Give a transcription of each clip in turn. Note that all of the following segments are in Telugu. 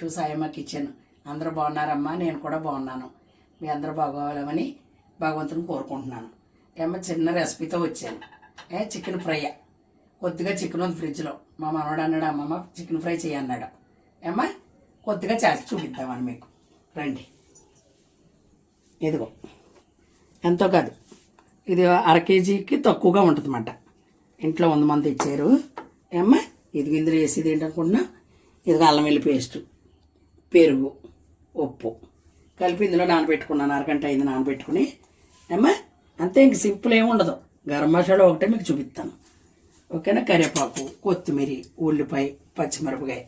To Sayamma kitchen. అందరూ బాగున్నారమ్మా నేను కూడా బాగున్నాను. మీ అందరూ బాగోవాలని భగవంతుని కోరుకుంటున్నాను. ఏమో చిన్న రెసిపీతో వచ్చాను. ఏ చికెన్ ఫ్రై. కొద్దిగా చికెన్ ఉంది ఫ్రిడ్జ్లో. మా మనవాడు అన్నాడు అమ్మమ్మ చికెన్ ఫ్రై చేయన్నాడు ఏమ్మా కొద్దిగా చేసి చూపిద్దామని మీకు. రండి. ఇదిగో. ఎంతో కాదు. ఇది అర కేజీకి తక్కువగా ఉంటుంది అన్నమాట ఇంట్లో వంద మంది ఇచ్చారు. ఏమ్మా ఇది ఇందులో వేసేది ఏంటనుకుంటున్నా ఇది అల్లం వెల్లి పేస్ట్. పెరుగు ఉప్పు. కలిపి ఇందులో నానబెట్టుకున్నాను అరగంట అయింది నానబెట్టుకుని. ఏమ్మా? అంతే ఇంక సింపుల్ ఏముండదు గరం మసాలా ఒకటే మీకు చూపిస్తాను. ఓకేనా? కరివేపాకు కొత్తిమీర ఉల్లిపాయ పచ్చిమిరపకాయ.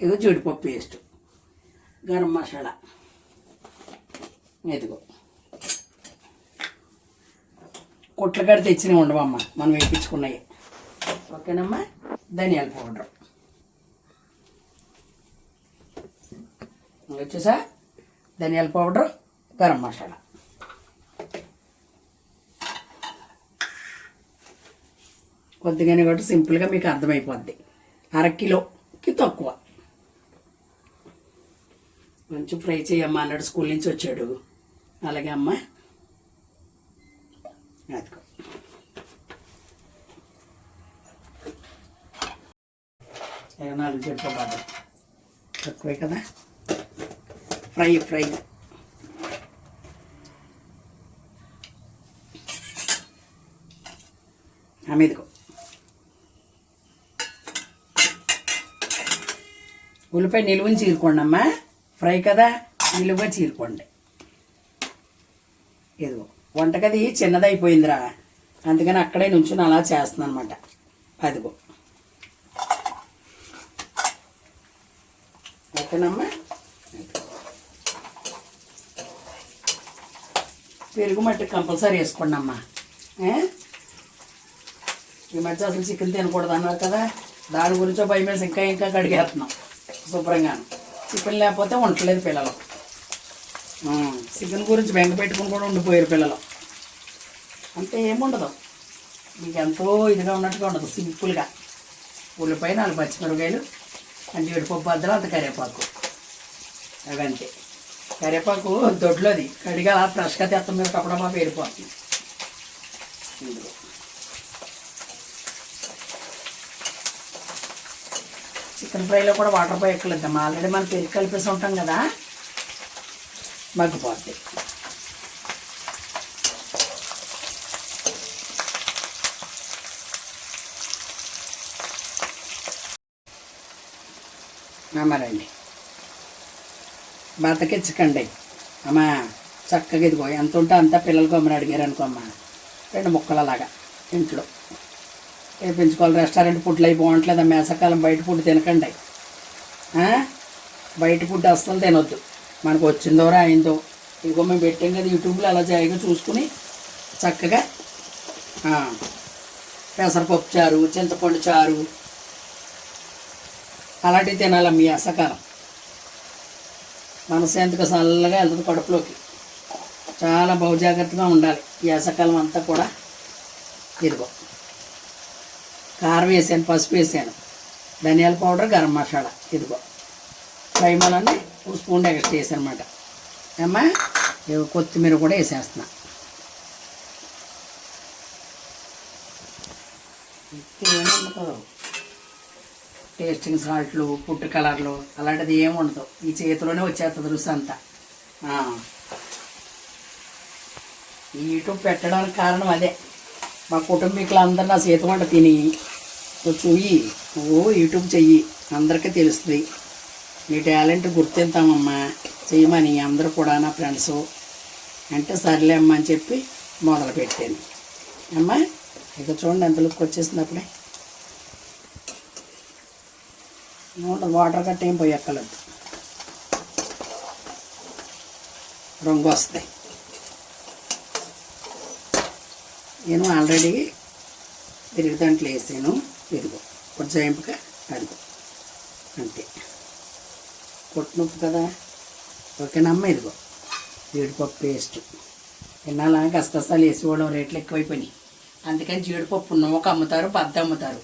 ఇదిగో జీడిపప్పు పేస్ట్. గరం మసాలా. ఇదిగో. కొట్లకాడ తెచ్చినవి ఉండవమ్మా. మనం వేయించుకున్నాయి ఓకేనమ్మా? ధనియాల పౌడర్. వచ్చేసా ధనియాల పౌడర్ గరం మసాలా. కొద్దిగానే కాబట్టి సింపుల్గా మీకు అర్థమైపోద్ది. అర కిలోకి తక్కువ. కొంచెం ఫ్రై చేయమ్మా అన్నాడు స్కూల్ నుంచి వచ్చాడు. అలాగే అమ్మ. అది నాలుగు నాలుగు చెప్పుకోబాదు తక్కువే కదా? Fry fry. అమిదిగో ఉల్లిపాయ నిలువని చీరుకోండి అమ్మా ఫ్రై కదా నిలువుగా చీరుకోండి. ఇదిగో వంటగది చిన్నదైపోయిందిరా. అందుకని అక్కడే నుంచుని అలా చేస్తున్నాను అనమాట అదిగో. ఓకేనమ్మా? పెరుగు మట్టి కంపల్సరీ వేసుకోండి అమ్మా ఈ మధ్య అసలు చికెన్ తినకూడదు అన్నారు కదా. దాని గురించో భయం వేసి ఇంకా ఇంకా కడిగేస్తున్నాం శుభ్రంగా. చికెన్ లేకపోతే ఉండట్లేదు పిల్లలు. చికెన్ గురించి బెంగ పెట్టుకుని కూడా ఉండిపోయారు పిల్లలు. అంటే ఏముండదు. మీకు ఎంతో ఇదిగా ఉన్నట్టుగా ఉండదు సింపుల్గా. ఉల్లిపాయ నాలుగు పచ్చిమిరపకాయలు అంత జీడిపప్పు బద్దలు అంత కరివేపాకు. అవంతే. కరివేపాకు దొడ్లోది. కడిగా అలా ఫ్రెష్గా తెస్తాం మీరు కప్పడమా పేరిపోతుంది చికెన్ ఫ్రైలో కూడా వాటర్ పోయి ఎక్కలేద్దాం ఆల్రెడీ మనం పెరుగు కలిపేసి ఉంటాం కదా. మగ్గిపోద్ది. మరండి అమ్మా చక్కగా ఇదిగో ఎంత ఉంటే అంతా పిల్లలు కొమ్మని అడిగారు అనుకో అమ్మా రెండు ముక్కలు అలాగా ఇంట్లో వేపించుకోవాలి రెస్టారెంట్ ఫుడ్లు అయి బాగుంటలేదు? మేసకాలం బయట ఫుడ్ తినకండి. బయట ఫుడ్ అస్సలు తినొద్దు. మనకు వచ్చిందో అయిందో ఇదిగో మేము పెట్టాం కదా యూట్యూబ్లో అలా జాయిగా చూసుకుని చక్కగా పెసరపప్పు చారు చింతపండు చారు. అలాంటివి తినాలమ్మ వేసకాలం అసకాలం. మనసు ఎంతగా చల్లగా వెళ్తుంది కడుపులోకి. చాలా బహుజాగ్రత్తగా ఉండాలి వేసకాలం అంతా కూడా. ఇదిగో. కారం వేసాను పసుపు వేసాను. ధనియాల పౌడర్ గరం మసాలా. ఇదిగో. ఫ్రైమలని ఒక స్పూన్ ఎక్స్ట్రా వేసానమాట. ఏమ్మా? కొత్తిమీర కూడా వేసేస్తున్నా. ఏముండదు టేస్టింగ్ సాల్ట్లు ఫుడ్ కలర్లు అలాంటిది ఏమి ఉండదు. ఈ చేతిలోనే వచ్చేస్తుంది రుచి అంతా. యూట్యూబ్ పెట్టడానికి కారణం అదే. మా కుటుంబీకులందరూ నా చేతి వంట తిని చూయి నువ్వు యూట్యూబ్ చెయ్యి అందరికీ తెలుస్తుంది. నీ టాలెంట్ గుర్తింతామమ్మా చేయమని అందరూ కూడా నా ఫ్రెండ్స్. అంటే సర్లే అమ్మా అని చెప్పి మొదలు పెట్టాను అమ్మా ఇక చూడండి ఎంత లుక్ వచ్చేసింది అప్పుడే ఉండదు వాటర్ కట్ట ఏం పోయక్కర్లేదు. రంగు వస్తాయి. నేను ఆల్రెడీ తిరిగి దాంట్లో వేసాను. ఇదిగో కొంచెం ఎంపిక అదిగో అంతే. కొట్టునొప్పు కదా. ఓకేనమ్మ ఇదిగో. జీడిపప్పు పేస్ట్. ఇన్నాళ్ళ గసగసాలు వేసుకోవడం రేట్లు ఎక్కువైపోయినాయి. అందుకని జీడిపప్పు నూక అమ్ముతారు బద్ద అమ్ముతారు.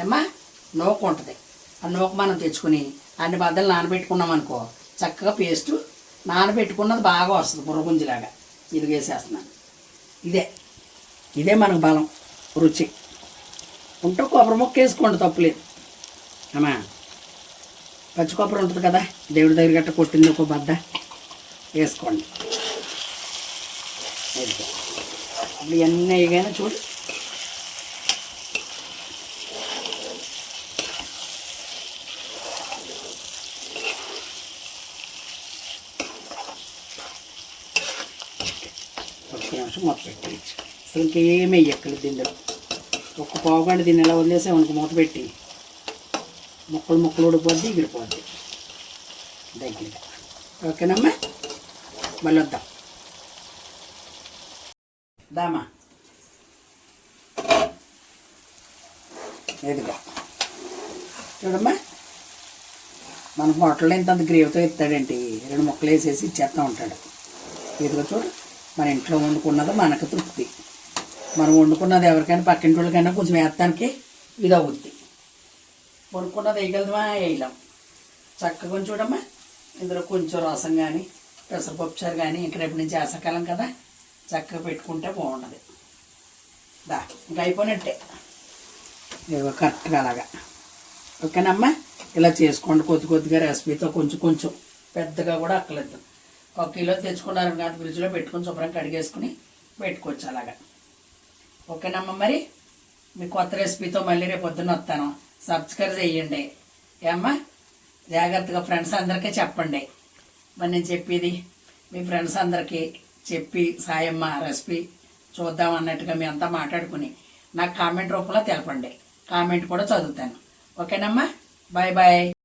ఏమ్మా? నూక ఉంటుంది. నూక మనం తెచ్చుకుని అన్ని బద్దలు నానబెట్టుకున్నాం అనుకో చక్కగా పేస్ట్ నానబెట్టుకున్నది బాగా వస్తుంది బుర్రగుంజిలాగా. ఇది వేసేస్తున్నాను. ఇదే. ఇదే మనకు బలం రుచి. ఉంటే కొబ్బరి ముక్క వేసుకోండి తప్పులేదు. అమ్మా పచ్చి కొబ్బరి ఉంటుంది కదా దేవుడి దగ్గర గట్ట కొట్టింది ఒక బద్ద. వేసుకోండి. ఇదిగో. ఇప్పుడు ఇవన్నీ చూడు. ఒక్క నిమిషం మూత పెట్టేయచ్చు అసలు ఇంకేమీ ఎక్కలు దీనిలో. ఒక్క పావు గంట దీన్ని ఎలా వదిలేసామనుకో మూత పెట్టి ముక్కలు ముక్కలు ఉడిపోద్ది ఎగిరిపోద్ది. దగ్గర ఓకేనమ్మా? మళ్ళీ వద్దాం. దామా. ఎదుగా చూడమ్మా. మన హోటల్లో ఇంత గ్రేవ్తో ఇస్తాడండి రెండు ముక్కలు వేసేసి ఇచ్చేస్తూ ఉంటాడు. ఇదిగో చూడు. మన ఇంట్లో వండుకున్నది మనకు తృప్తి. మనం వండుకున్నది ఎవరికైనా పక్కింటి వాళ్ళకైనా కొంచెం వేస్తానికి ఇది అవుద్ది వండుకున్నది వేయగలమా? వేయలేం. చక్కగా కొంచెం చూడమ్మా ఇందులో కొంచెం రసం కానీ పెసరపప్పు చారు కానీ ఇంక రేపు నుంచి వేసకాలం కదా చక్కగా పెట్టుకుంటే బాగున్నది దా ఇంకా అయిపోయినట్టే. ఇదిగో కరెక్ట్గా అలాగా. ఓకేనమ్మా? ఇలా చేసుకోండి. కొద్ది కొద్దిగా రెసిపీతో కొంచెం కొంచెం పెద్దగా కూడా అక్కలేదు ఒక కిలో తెచ్చుకున్నారు కాదు ఫ్రిడ్జ్లో పెట్టుకొని శుభ్రంగా కడిగేసుకుని పెట్టుకోవచ్చు అలాగా. ఓకేనమ్మా మరి? మీ కొత్త రెసిపీతో మళ్ళీ రేపు పొద్దున్న వస్తాను. సబ్స్క్రైబ్ చేయండి. ఏమ్మా? జాగ్రత్తగా ఫ్రెండ్స్ అందరికీ చెప్పండి. మరి నేను చెప్పేది మీ ఫ్రెండ్స్ అందరికీ చెప్పి సాయమ్మ రెసిపీ చూద్దాం అన్నట్టుగా మీ అంతా మాట్లాడుకుని నాకు కామెంట్ రూపంలో తెలపండి. కామెంట్ కూడా చదువుతాను. ఓకేనమ్మా? Bye bye